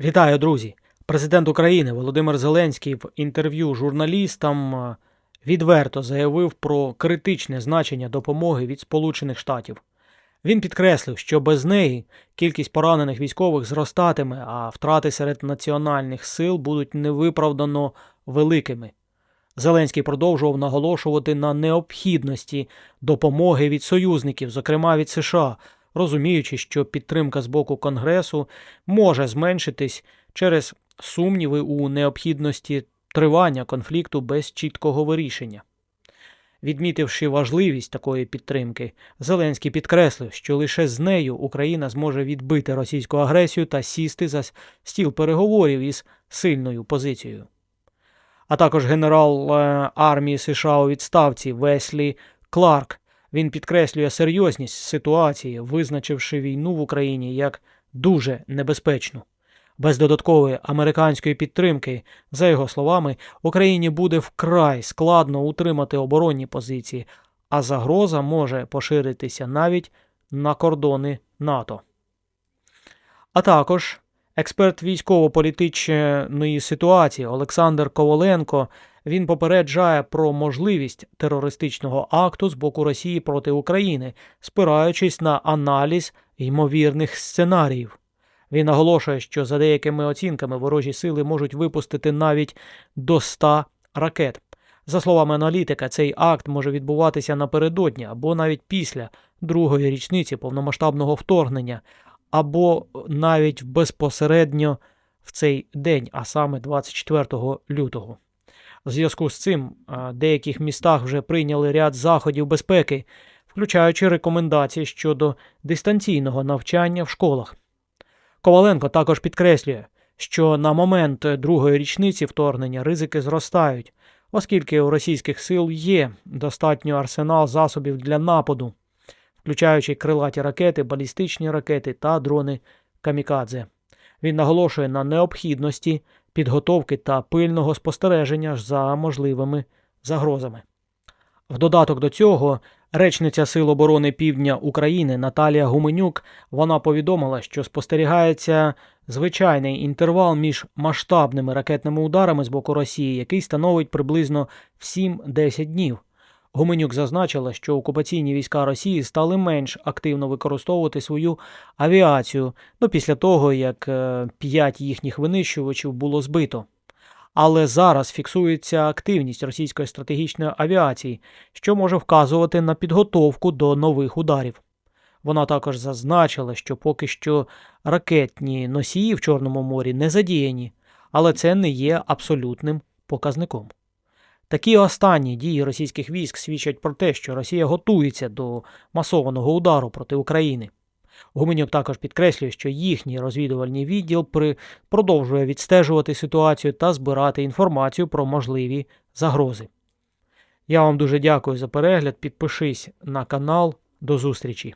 Вітаю, друзі! Президент України Володимир Зеленський в інтерв'ю журналістам е, відверто заявив про критичне значення допомоги від Сполучених Штатів. Він підкреслив, що без неї кількість поранених військових зростатиме, а втрати серед національних сил будуть невиправдано великими. Зеленський продовжував наголошувати на необхідності допомоги від союзників, зокрема від США, розуміючи, що підтримка з боку Конгресу може зменшитись через сумніви у необхідності тривання конфлікту без чіткого вирішення. Відмітивши важливість такої підтримки, Зеленський підкреслив, що лише з нею Україна зможе відбити російську агресію та сісти за стіл переговорів із сильною позицією. А також генерал е, армії США у відставці Веслі Кларк. Він підкреслює серйозність ситуації, визначивши війну в Україні як дуже небезпечну. Без додаткової американської підтримки, за його словами, Україні буде вкрай складно утримати оборонні позиції, а загроза може поширитися навіть на кордони НАТО. А також експерт військово-політичної ситуації Олександр Коваленко він попереджає про можливість терористичного акту з боку Росії проти України, спираючись на аналіз ймовірних сценаріїв. Він наголошує, що за деякими оцінками ворожі сили можуть випустити навіть до 100 ракет. За словами аналітика, цей акт може відбуватися напередодні або навіть після другої річниці повномасштабного вторгнення, або навіть безпосередньо в цей день, а саме 24 лютого. В зв'язку з цим в деяких містах вже прийняли ряд заходів безпеки, включаючи рекомендації щодо дистанційного навчання в школах. Коваленко також підкреслює, що на момент другої річниці вторгнення ризики зростають, оскільки у російських сил є достатньо арсенал засобів для нападу, включаючи крилаті ракети, балістичні ракети та дрони камікадзе. Він наголошує на необхідності підготовки та пильного спостереження за можливими загрозами. В додаток до цього, речниця Сил оборони Півдня України Наталія Гуменюк вона повідомила, що спостерігається звичайний інтервал між масштабними ракетними ударами з боку Росії, який становить приблизно в 7-10 днів. Гуменюк зазначила, що окупаційні війська Росії стали менш активно використовувати свою авіацію ну, після того, як е, п'ять їхніх винищувачів було збито. Але зараз фіксується активність російської стратегічної авіації, що може вказувати на підготовку до нових ударів. Вона також зазначила, що поки що ракетні носії в Чорному морі не задіяні, але це не є абсолютним показником. Такі останні дії російських військ свідчать про те, що Росія готується до масованого удару проти України. Гуменюк також підкреслює, що їхній розвідувальний відділ при... продовжує відстежувати ситуацію та збирати інформацію про можливі загрози. Я вам дуже дякую за перегляд. Підпишись на канал. До зустрічі!